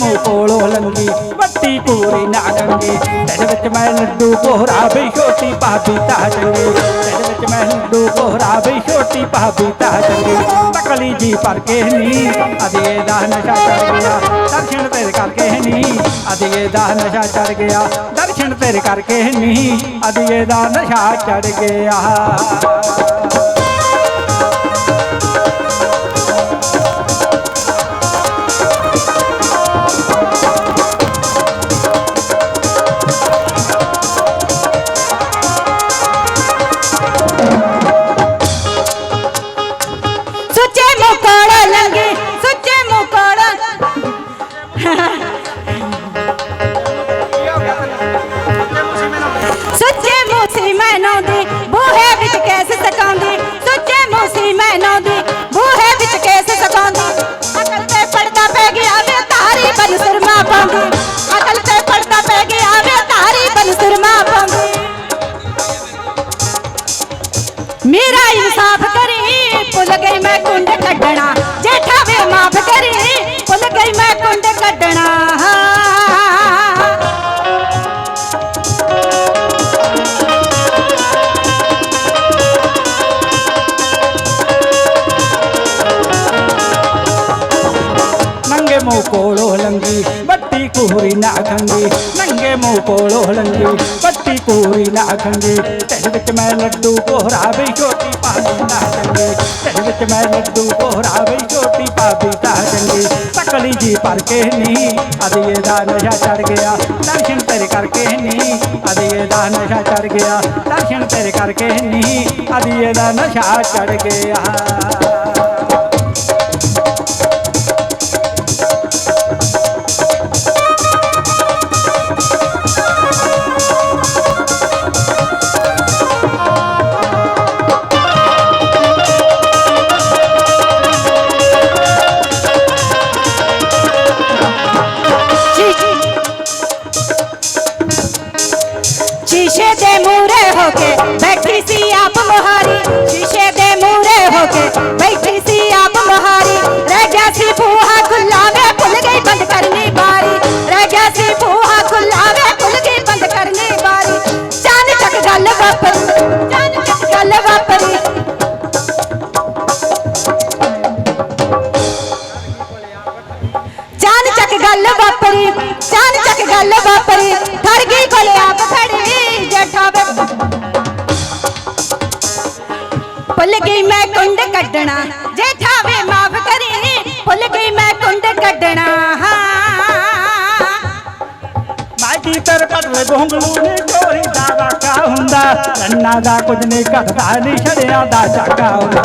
ਕੋਲੋਂ ਲੰਗੀ ਵੱਡੀ ਪੂਰੀ ਨਾ ਗੰਗੀ ਤੇਰੇ ਵਿੱਚ ਮੈਂ ਲੱਡੂ ਕੋਹਰਾ ਵੀ ਛੋਟੀ ਭਾਬੀ ਤਾਂ ਚੰਗੀ। ਤੇਰੇ ਵਿੱਚ ਮੈਂ ਲੱਡੂ ਕੋਹਰਾ ਵੀ ਛੋਟੀ ਭਾਬੀ ਤਾਂ ਚੰਗੀ। ਤਕਲੀ ਜੀ ਪਰ ਕੇ ਨੀ ਅਦੀਏ ਦਾ ਨਸ਼ਾ ਚੜ ਗਿਆ। ਦਰਸ਼ਨ ਤੇਰੇ ਕਰਕੇ ਨੀ ਅਦੀਏ ਦਾ ਨਸ਼ਾ ਚੜ ਗਿਆ। ਦਰਸ਼ਨ ਤੇਰੇ ਕਰਕੇ ਨੀ ਅਦੀਏ ਦਾ ਨਸ਼ਾ ਚੜ ਗਿਆ। ਸੁੱਚੇ ਮੂਸੀ ਮੈਨੋਂ ਦੀ ਬੂਹੇ ਵਿੱਚ ਕੇਸ ਸਕਾਉਂਦੀ। ਸੁੱਚੇ ਮੂਸੀ ਮੈਨੋਂ ਦੀ ਬੂਹੇ ਵਿੱਚ ਕੇਸ ਸਕਾਉਂਦੀ। ਅਕਲ ਤੇ ਪੜਦਾ ਪੈ ਗਿਆ ਵੇ ਤਾਰੀ ਬਨ ਸੁਰਮਾ ਪਾਉਂਦੀ। ਅਕਲ ਤੇ ਪੜਦਾ ਪੈ ਗਿਆ ਵੇ ਤਾਰੀ ਬਨ ਸੁਰਮਾ ਪਾਉਂਦੀ। ਮੇਰਾ ਇਨਸਾਫ ਕਰੀ, ਭੁੱਲ ਗਈ ਮੈਂ ਕੁੰਡ ਕੱਢਣਾ। ਜੇਠਾ ਵੇ ਮਾਫ ਕਰੀ, ਭੁੱਲ ਗਈ ਮੈਂ ਕੁੰਡ ਕੱਢਣਾ। ਨੰਗੇ ਮੂੰਹ ਕੋਲੋਂ ਲੰਗੀ ਵੱਡੀ ਕੂਰੀ ਨਾ ਖੰਗੀ ਨੰਗੇ ਮੂੰਹ ਕੋਲੋਂ ਲੰਗੀ ਵੱਡੀ ਕੂਰੀ ਨਾ ਖੰਗੀ ਤੇਰੇ ਵਿੱਚ ਮੈਂ ਲੱਡੂ ਕੋਹਰਾ ਵੀ ਛੋਟੀ ਭਾਬੀ ਨਾ ਚੰਗੀ ਤੇਰੇ ਵਿੱਚ ਮੈਂ ਲੱਡੂ ਕੋਹਰਾ ਵੀ ਛੋਟੀ ਭਾਬੀ ਤਾਂ ਚੰਗੀ ਤਕਲੀ ਜੀ ਪਰ ਕੇ ਨੀ ਅਦੀਏ ਦਾ ਨਸ਼ਾ ਚੜ ਗਿਆ ਦਰਸ਼ਨ ਤੇਰੇ ਕਰਕੇ ਨੀ ਅਦੀਏ ਦਾ ਨਸ਼ਾ ਚੜ ਗਿਆ ਗੱਲ ਵਾਪਰੀ। ਠੜ ਗਈ ਕੋਲੇ ਆਪ ਖੜੀ, ਜੱਠਾ ਵੇ। ਭੁੱਲ ਗਈ ਮੈਂ ਕੁੰਡ ਕੱਢਣਾ। ਜੇਠਾ ਵੇ ਮਾਫ ਕਰੀ, ਭੁੱਲ ਗਈ ਮੈਂ ਕੁੰਡ ਕੱਢਣਾ। ਮਾਜੀ ਤਰ ਕਟਲੇ ਬੋਂਗਲੂ ਨੇ ਵਾਕਾ ਰੰਨਾ ਦਾ ਕੁਝ ਨਹੀਂ ਘਟਦਾ ਨਹੀਂ ਛੜਿਆਂ ਦਾ ਝਾਕਾ ਹੁੰਦਾ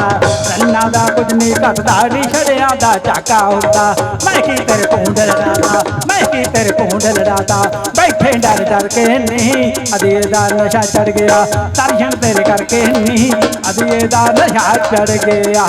ਰੰਨਾ ਦਾ ਕੁਝ ਨਹੀਂ ਘਟਦਾ ਨਹੀਂ ਛੜਿਆਂ ਦਾ ਝਾਕਾ ਹੁੰਦਾ ਮੈਂ ਕੀ ਤੇਰੇ ਕੁੰਡਲ ਰਾਤਾ, ਮੈਂ ਕੀ ਤੇਰੇ ਕੁੰਡਲ ਰਾਤਾ? ਬੈਠੇ ਡਰ ਡਰ ਕੇ ਨਹੀਂ ਅਦੀਏ ਦਾ ਨਸ਼ਾ ਚੜ ਗਿਆ। ਦਰਸ਼ਨ ਤੇਰੇ ਕਰਕੇ ਨਹੀਂ ਅਦੀਏ ਦਾ ਨਸ਼ਾ ਚੜ ਗਿਆ।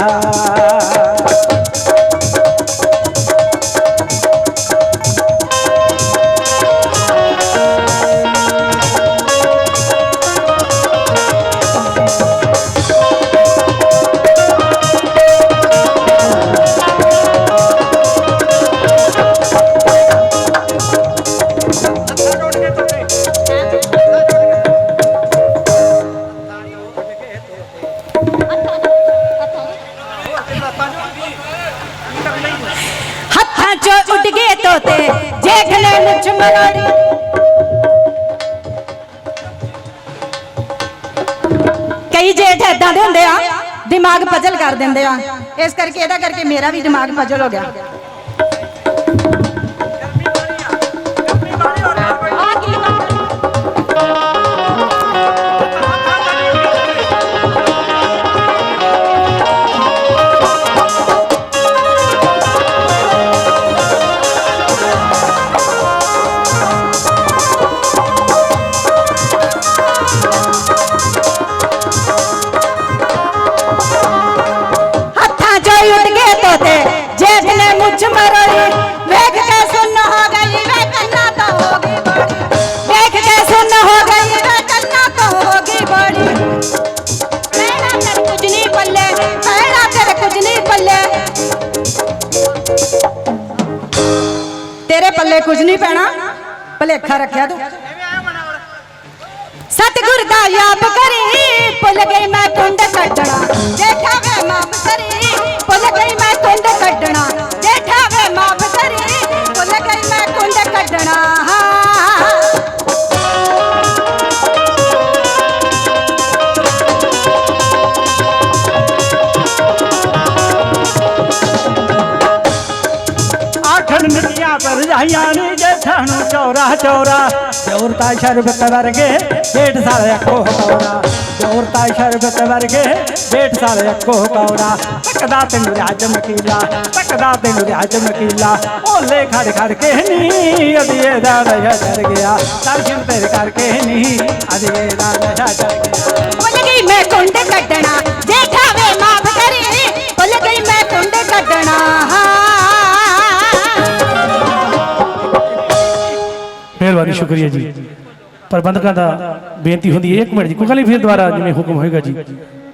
ਹੱਥਾਂ 'ਚੋਂ ਉੱਡ ਗਏ ਤੋਤੇ ਜੇਖਲੇ ਮੁੱਛ ਮਰੋੜੀ ਕਈ ਜੇਠ ਏਦਾਂ ਦੇ ਹੁੰਦੇ ਆ, ਦਿਮਾਗ ਪਜਲ ਕਰ ਦਿੰਦੇ ਆ। ਇਸ ਕਰਕੇ, ਇਹਦਾ ਕਰਕੇ ਮੇਰਾ ਵੀ ਦਿਮਾਗ ਪਜਲ ਹੋ ਗਿਆ। ਤੇਰੇ ਪੱਲੇ ਮੈਨਾ ਤੇਰੇ ਕੁਝ ਨਹੀਂ ਪੈਣਾ। ਭਲੇਖਾ ਰੱਖਿਆ ਤੂੰ। ਸਤਿਗੁਰ ਦਾ ਯਾਦ ਕਰੀ। ਨਿੱਕੀਆਂ ਪਰ ਜਾਈਆਂ ਨੀ ਜੇਠਾਂ ਚੌਰਾ। ਚੌਰਾ ਜੋਰਤਾ ਸ਼ਰਬਤ ਵਰਗੇ ਜੇਠ ਸਾਲ ਅੱਖੋ ਕੌੜਾ ਜੋਰਤਾ ਸ਼ਰਬਤ ਵਰਗੇ ਜੇਠ ਸਾਲ ਅੱਖੋ ਕੌੜਾ ਤੱਕਦਾ ਤੈਨੂੰ ਰਾਜ ਮਕੀਲਾ ਤੱਕਦਾ ਤੈਨੂੰ ਰਾਜ ਮਕੀਲਾ। ਓਲੇ ਖੜ ਖੜ ਕੇ ਨੀ ਅਧੀਏ ਦਾ ਨਸ਼ਾ ਚੜ ਗਿਆ। ਦਰਸ਼ਨ ਤੇਰੇ ਕਰਕੇ ਨੀ ਅਧੀਏ ਦਾ ਨਸ਼ਾ ਚੜ ਗਿਆ। ਭੁੱਲ ਮੈਂ ਕੁੰਡ ਕੱਢਣਾ। ਮਿਹਰਬਾਨੀ ਸ਼ੁਕਰੀਆ ਜੀ। ਪ੍ਰਬੰਧਕਾਂ ਦਾ ਬੇਨਤੀ ਹੁੰਦੀ ਹੈ, ਇੱਕ ਮਿੰਟ ਜੀ। ਕੋਈ ਗੱਲ ਨਹੀਂ, ਫਿਰ ਦੁਬਾਰਾ ਜਿਵੇਂ ਹੁਕਮ ਹੋਏਗਾ ਜੀ।